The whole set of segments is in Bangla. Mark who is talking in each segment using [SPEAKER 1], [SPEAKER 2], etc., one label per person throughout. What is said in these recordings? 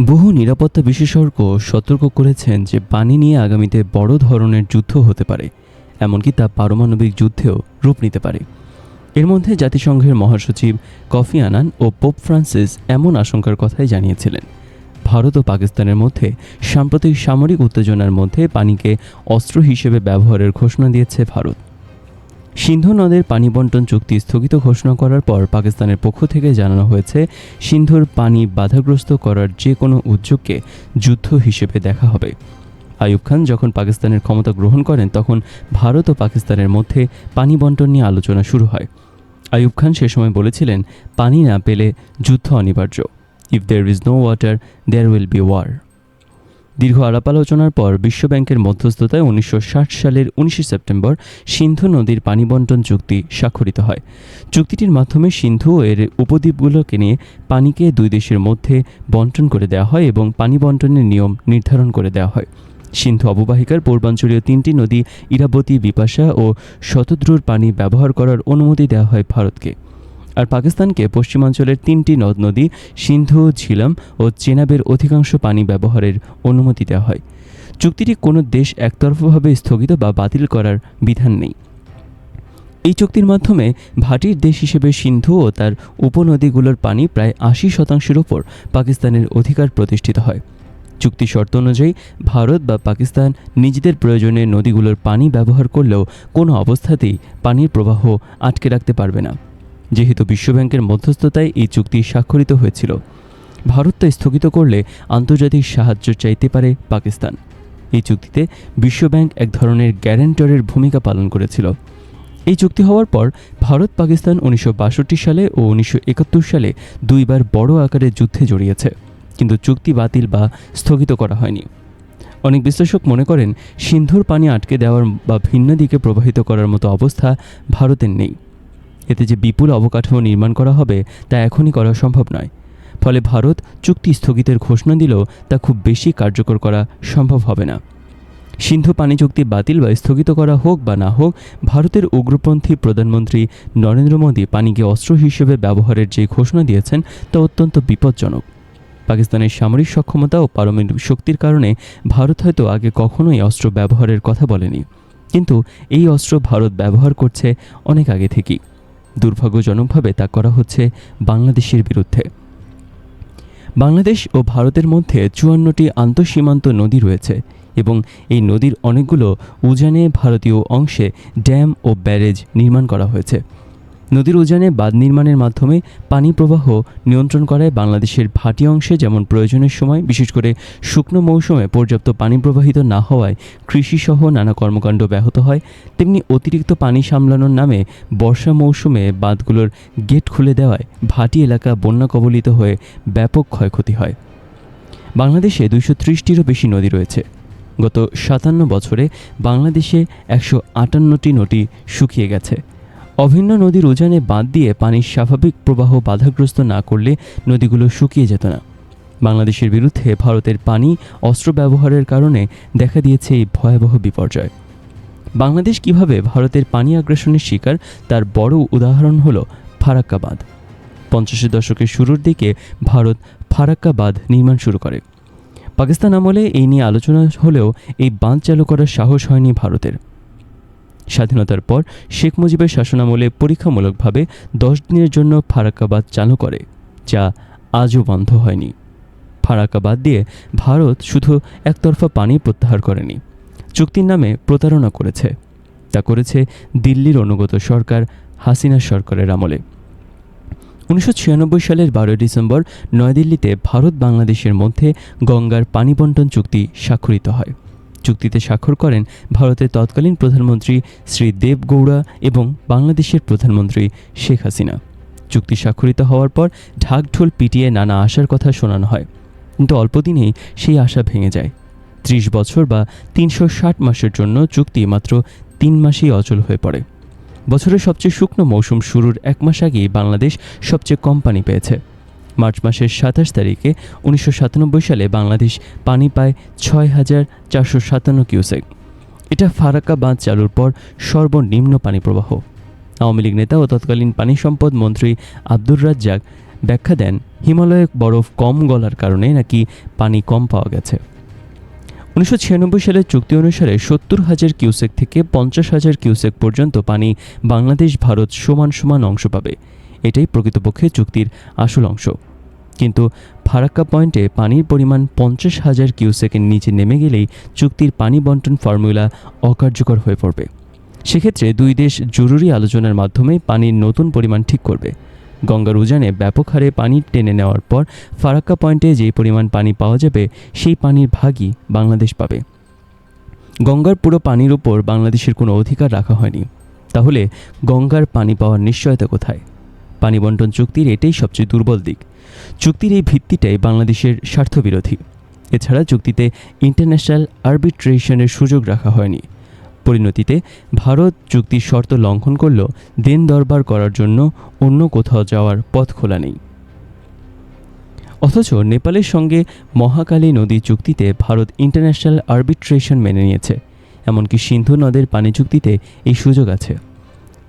[SPEAKER 1] বহু নিরাপত্তা বিশেষজ্ঞ সতর্ক করেছেন যে পানি নিয়ে আগামীতে বড় ধরনের যুদ্ধ হতে পারে, এমনকি তা পারমাণবিক যুদ্ধেও রূপ নিতে পারে। এর মধ্যে জাতিসংঘের মহাসচিব কফি আনান ও পোপ ফ্রান্সিস এমন আশঙ্কার কথাই জানিয়েছিলেন। ভারত ও পাকিস্তানের মধ্যে সাম্প্রতিক সামরিক উত্তেজনার মধ্যে পানিকে অস্ত্র হিসেবে ব্যবহারের ঘোষণা দিয়েছে ভারত। সিন্ধু নদের পানি বন্টন চুক্তি স্থগিত ঘোষণা করার পর পাকিস্তানের পক্ষ থেকে জানানো হয়েছে, সিন্ধুর পানি বাধাগ্রস্ত করার যে কোনো উদ্যোগকে যুদ্ধ হিসেবে দেখা হবে। আয়ুব খান যখন পাকিস্তানের ক্ষমতা গ্রহণ করেন, তখন ভারত ও পাকিস্তানের মধ্যে পানি বন্টন নিয়ে আলোচনা শুরু হয়। আয়ুব খান সে সময় বলেছিলেন, পানি না পেলে যুদ্ধ অনিবার্য। If there is no water, there will be war. দীর্ঘ আলাপ আলোচনার পর বিশ্বব্যাংকের মধ্যস্থতায় উনিশশো ষাট সালের উনিশে সেপ্টেম্বর সিন্ধু নদীর পানি বন্টন চুক্তি স্বাক্ষরিত হয়। চুক্তিটির মাধ্যমে সিন্ধু এর উপদ্বীপগুলোকে নিয়ে পানিকে দুই দেশের মধ্যে বন্টন করে দেওয়া হয় এবং পানি বন্টনের নিয়ম নির্ধারণ করে দেওয়া হয়। সিন্ধু অববাহিকার পূর্বাঞ্চলীয় তিনটি নদী ইরাবতী, বিপাশা ও শতদ্রুর পানি ব্যবহার করার অনুমতি দেওয়া হয় ভারতকে। আর পাকিস্তানকে পশ্চিমাঞ্চলের তিনটি নদ নদী সিন্ধু, ঝিলাম ও চেনাবের অধিকাংশ পানি ব্যবহারের অনুমতি দেওয়া হয়। চুক্তিটি কোনো দেশ একতরফাভাবে স্থগিত বা বাতিল করার বিধান নেই। এই চুক্তির মাধ্যমে ভাটির দেশ হিসেবে সিন্ধু ও তার উপনদীগুলোর পানি প্রায় আশি শতাংশের ওপর পাকিস্তানের অধিকার প্রতিষ্ঠিত হয়। চুক্তি শর্ত অনুযায়ী ভারত বা পাকিস্তান নিজেদের প্রয়োজনে নদীগুলোর পানি ব্যবহার করলেও কোনো অবস্থাতেই পানির প্রবাহ আটকে রাখতে পারবে না। যেহেতু বিশ্বব্যাংকের মধ্যস্থতায় এই চুক্তি স্বাক্ষরিত হয়েছিল। ভারত তা স্থগিত করলে আন্তর্জাতিক সাহায্য চাইতে পারে পাকিস্তান। এই চুক্তিতে বিশ্বব্যাংক এক ধরনের গ্যারেন্টরের ভূমিকা পালন করেছিল। এই চুক্তি হওয়ার পর ভারত পাকিস্তান উনিশশো বাষট্টি সালে ও উনিশশো একাত্তর সালে দুইবার বড় আকারে যুদ্ধে জড়িয়েছে, কিন্তু চুক্তি বাতিল বা স্থগিত করা হয়নি। অনেক বিশ্লেষক মনে করেন, সিন্ধুর পানি আটকে দেওয়ার বা ভিন্ন দিকে প্রবাহিত করার মতো অবস্থা ভারতের নেই। এতে যে বিপুল অবকাঠামো নির্মাণ করা হবে তা এখনই করা সম্ভব নয়। ফলে ভারত চুক্তি স্থগিতের ঘোষণা দিলেও তা খুব বেশি কার্যকর করা সম্ভব হবে না। সিন্ধু পানি চুক্তি বাতিল বা স্থগিত করা হোক বা না হোক, ভারতের উগ্রপন্থী প্রধানমন্ত্রী নরেন্দ্র মোদী পানিকে অস্ত্র হিসেবে ব্যবহারের যে ঘোষণা দিয়েছেন, তা অত্যন্ত বিপজ্জনক। পাকিস্তানের সামরিক সক্ষমতা ও পারমাণবিক শক্তির কারণে ভারত হয়তো আগে কখনোই অস্ত্র ব্যবহারের কথা বলেনি। কিন্তু এই অস্ত্র ভারত ব্যবহার করছে অনেক আগে থেকেই। দুর্ভাগ্যজনকভাবে তা করা হচ্ছে বাংলাদেশের বিরুদ্ধে। বাংলাদেশ ও ভারতের মধ্যে চুয়ান্নটি আন্তঃসীমান্ত নদী রয়েছে এবং এই নদীর অনেকগুলো উজানে ভারতীয় অংশে ড্যাম ও ব্যারেজ নির্মাণ করা হয়েছে। নদীর উজানে বাঁধ নির্মাণের মাধ্যমে পানি প্রবাহ নিয়ন্ত্রণ করায় বাংলাদেশের ভাটি অংশে যেমন প্রয়োজনের সময়, বিশেষ করে শুকনো মৌসুমে পর্যাপ্ত পানি প্রবাহিত না হওয়ায় কৃষিসহ নানা কর্মকাণ্ড ব্যাহত হয়। তেমনি অতিরিক্ত পানি সামলানোর নামে বর্ষা মৌসুমে বাঁধগুলোর গেট খুলে দেওয়ায় ভাটি এলাকা বন্যা কবলিত হয়ে ব্যাপক ক্ষয়ক্ষতি হয়। বাংলাদেশে দুইশো ত্রিশটিরও বেশি নদী রয়েছে। গত সাতান্ন বছরে বাংলাদেশে একশো আটান্নটি নদী শুকিয়ে গেছে। অভিন্ন নদীর উজানে বাঁধ দিয়ে পানির স্বাভাবিক প্রবাহ বাধাগ্রস্ত না করলে নদীগুলো শুকিয়ে যেত না। বাংলাদেশের বিরুদ্ধে ভারতের পানি অস্ত্র ব্যবহারের কারণে দেখা দিয়েছে এই ভয়াবহ বিপর্যয়। বাংলাদেশ কীভাবে ভারতের পানি আগ্রাসনের শিকার, তার বড় উদাহরণ হল ফারাক্কা বাঁধ পঞ্চাশের দশকের শুরুর দিকে ভারত ফারাক্কা বাঁধ নির্মাণ শুরু করে। পাকিস্তান আমলে এই নিয়ে আলোচনা হলেও এই বাঁধ চালু করার সাহস হয়নি ভারতের। স্বাধীনতার পর শেখ মুজিবের শাসনামলে পরীক্ষামূলকভাবে দশ দিনের জন্য ফারাক্কাবাদ চালু করে, যা আজও বন্ধ হয়নি। ফারাক্কাবাদ দিয়ে ভারত শুধু একতরফা পানি প্রত্যাহার করেনি, চুক্তির নামে প্রতারণা করেছে। তা করেছে দিল্লির অনুগত সরকার হাসিনা সরকারের আমলে। উনিশশো ছিয়ানব্বই সালের বারোই ডিসেম্বর নয়াদিল্লিতে ভারত বাংলাদেশের মধ্যে গঙ্গার পানি বন্টন চুক্তি স্বাক্ষরিত হয়। চুক্তিতে স্বাক্ষর করেন ভারতের তৎকালীন প্রধানমন্ত্রী শ্রী দেব গৌড়া এবং বাংলাদেশের প্রধানমন্ত্রী শেখ হাসিনা। চুক্তি স্বাক্ষরিত হওয়ার পর ঢাকঢোল পিটিয়ে নানা আশার কথা শোনানো হয়। কিন্তু অল্পদিনেই সেই আশা ভেঙে যায়। ত্রিশ বছর বা তিনশো ষাট মাসের জন্য চুক্তি মাত্র তিন মাসেই অচল হয়ে পড়ে। বছরের সবচেয়ে শুকনো মৌসুম শুরুর এক মাস আগেই বাংলাদেশ সবচেয়ে কম পানি পেয়েছে। মার্চ মাসের সাতাশ তারিখে উনিশশো সাতানব্বই সালে বাংলাদেশ পানি পায় ছয় হাজার চারশো সাতান্ন কিউসেক। এটা ফারাক্কা বাঁধ চালুর পর সর্বনিম্ন পানি প্রবাহ। আওয়ামী লীগ নেতা ও তৎকালীন পানি সম্পদ মন্ত্রী আব্দুর রাজ্জাক ব্যাখ্যা দেন, হিমালয়ে বরফ কম গলার কারণে নাকি পানি কম পাওয়া গেছে। উনিশশো ছিয়ানব্বই সালের চুক্তি অনুসারে সত্তর হাজার কিউসেক থেকে পঞ্চাশ হাজার কিউসেক পর্যন্ত পানি বাংলাদেশ ভারত সমান সমান অংশ পাবে। এটাই প্রকৃতপক্ষে চুক্তির আসল অংশ। কিন্তু ফারাক্কা পয়েন্টে পানির পরিমাণ পঞ্চাশ হাজার কিউসেকের নিচে নেমে গেলেই চুক্তির পানি বন্টন ফর্মুলা অকার্যকর হয়ে পড়বে। সেক্ষেত্রে দুই দেশ জরুরি আলোচনার মাধ্যমে পানির নতুন পরিমাণ ঠিক করবে। গঙ্গার উজানে ব্যাপক হারে পানি টেনে নেওয়ার পর ফারাক্কা পয়েন্টে যে পরিমাণ পানি পাওয়া যাবে, সেই পানির ভাগই বাংলাদেশ পাবে। গঙ্গার পুরো পানির উপর বাংলাদেশের কোনো অধিকার রাখা হয়নি। তাহলে গঙ্গার পানি পাওয়ার নিশ্চয়তা কোথায়? পানি বন্টন চুক্তির এটাই সবচেয়ে দুর্বল দিক। চুক্তির এই ভিত্তিটাই বাংলাদেশের স্বার্থবিরোধী। এছাড়া চুক্তিতে ইন্টারন্যাশনাল আরবিট্রেশনের সুযোগ রাখা হয়নি। পরিণতিতে ভারত চুক্তির শর্ত লঙ্ঘন করলেও দেন দরবার করার জন্য অন্য কোথাও যাওয়ার পথ খোলা নেই। অথচ নেপালের সঙ্গে মহাকালী নদী চুক্তিতে ভারত ইন্টারন্যাশনাল আরবিট্রেশন মেনে নিয়েছে। এমনকি সিন্ধু নদের পানি চুক্তিতে এই সুযোগ আছে।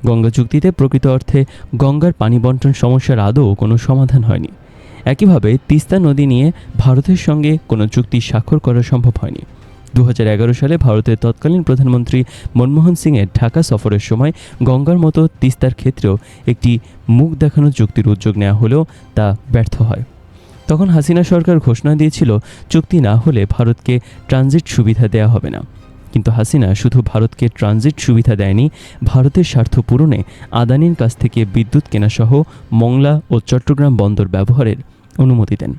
[SPEAKER 1] গঙ্গা চুক্তিতে প্রকৃত অর্থে গঙ্গার পানি বন্টন সমস্যার আদৌ কোনো সমাধান হয়নি। একইভাবে তিস্তা নদী নিয়ে ভারতের সঙ্গে কোনো চুক্তি স্বাক্ষর করা সম্ভব হয়নি। দু হাজার এগারো সালে ভারতের তৎকালীন প্রধানমন্ত্রী মনমোহন সিংয়ের ঢাকা সফরের সময় গঙ্গার মতো তিস্তার ক্ষেত্রেও একটি মুখ দেখানো চুক্তির উদ্যোগ নেওয়া হলেও তা ব্যর্থ হয়। তখন হাসিনা সরকার ঘোষণা দিয়েছিল, চুক্তি না হলে ভারতকে ট্রানজিট সুবিধা দেওয়া হবে না। কিন্তু হাসিনা শুধু ভারতকে ট্রানজিট সুবিধা দেয়নি, ভারতের স্বার্থ পূরণে আদানির কাছ থেকে বিদ্যুৎ কেনাসহ মংলা ও চট্টগ্রাম বন্দর ব্যবহারের অনুমতি দেন।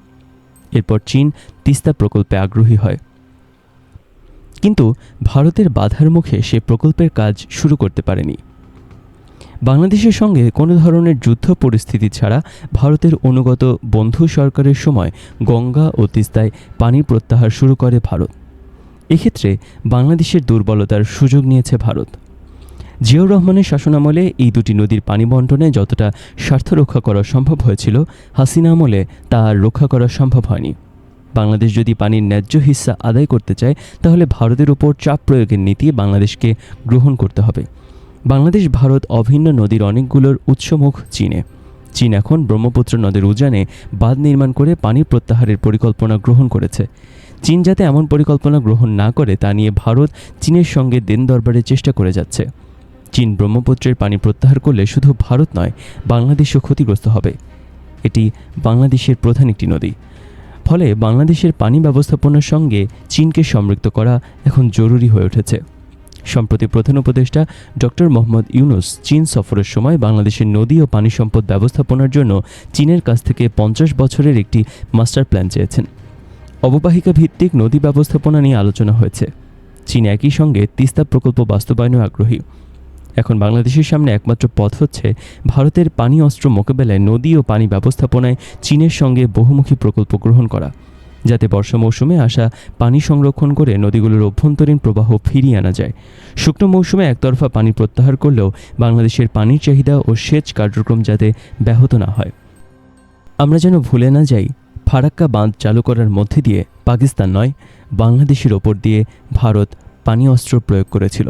[SPEAKER 1] এরপর চীন তিস্তা প্রকল্পে আগ্রহী হয়। কিন্তু ভারতের বাধার মুখে সে প্রকল্পের কাজ শুরু করতে পারেনি। বাংলাদেশের সঙ্গে কোনো ধরনের যুদ্ধ পরিস্থিতি ছাড়া ভারতের অনুগত বন্ধু সরকারের সময় গঙ্গা ও তিস্তায় পানি প্রত্যাহার শুরু করে ভারত। এক্ষেত্রে বাংলাদেশের দুর্বলতার সুযোগ নিয়েছে ভারত। জিয়াউর রহমানের শাসনামলে এই দুটি নদীর পানি বন্টনে যতটা স্বার্থ রক্ষা করা সম্ভব হয়েছিল, হাসিনা আমলে তা আর রক্ষা করা সম্ভব হয়নি। বাংলাদেশ যদি পানির ন্যায্য হিস্সা আদায় করতে চায়, তাহলে ভারতের উপর চাপ প্রয়োগের নীতি বাংলাদেশকে গ্রহণ করতে হবে। বাংলাদেশ ভারত অভিন্ন নদীর অনেকগুলোর উৎসমুখ চীনে। চীন এখন ব্রহ্মপুত্র নদের উজানে বাঁধ নির্মাণ করে পানি প্রত্যাহারের পরিকল্পনা গ্রহণ করেছে। চীন যাতে এমন পরিকল্পনা গ্রহণ না করে, তা নিয়ে ভারত চীনের সঙ্গে দেন দরবারের চেষ্টা করে যাচ্ছে। চীন ব্রহ্মপুত্রের পানি প্রত্যাহার করলে শুধু ভারত নয়, বাংলাদেশও ক্ষতিগ্রস্ত হবে। এটি বাংলাদেশের প্রধান একটি নদী। ফলে বাংলাদেশের পানি ব্যবস্থাপনার সঙ্গে চীনকে সম্পৃক্ত করা এখন জরুরি হয়ে উঠেছে। সম্প্রতি প্রধান উপদেষ্টা ডক্টর মোহাম্মদ ইউনুস চীন সফরের সময় বাংলাদেশের নদী ও পানি সম্পদ ব্যবস্থাপনার জন্য চীনের কাছ থেকে পঞ্চাশ বছরের একটি মাস্টার প্ল্যান চেয়েছেন। অববাহিকা ভিত্তিক নদী ব্যবস্থাপনা নিয়ে আলোচনা হয়েছে। চীন একই সঙ্গে তিস্তা প্রকল্প বাস্তবায়নেও আগ্রহী। এখন বাংলাদেশের সামনে একমাত্র পথ হচ্ছে ভারতের পানি অস্ত্র মোকাবেলায় নদী ও পানি ব্যবস্থাপনায় চীনের সঙ্গে বহুমুখী প্রকল্প গ্রহণ করা। যাতে বর্ষা মৌসুমে আসা পানি সংরক্ষণ করে নদীগুলোর অভ্যন্তরীণ প্রবাহ ফিরিয়ে আনা যায়। শুকনো মৌসুমে একতরফা পানি প্রত্যাহার করলেও বাংলাদেশের পানির চাহিদা ও সেচ কার্যক্রম যাতে ব্যাহত না হয়। আমরা যেন ভুলে না যাই, ফারাক্কা বাঁধ চালু করার মধ্যে দিয়ে পাকিস্তান নয়, বাংলাদেশের ওপর দিয়ে ভারত পানি অস্ত্র প্রয়োগ করেছিল।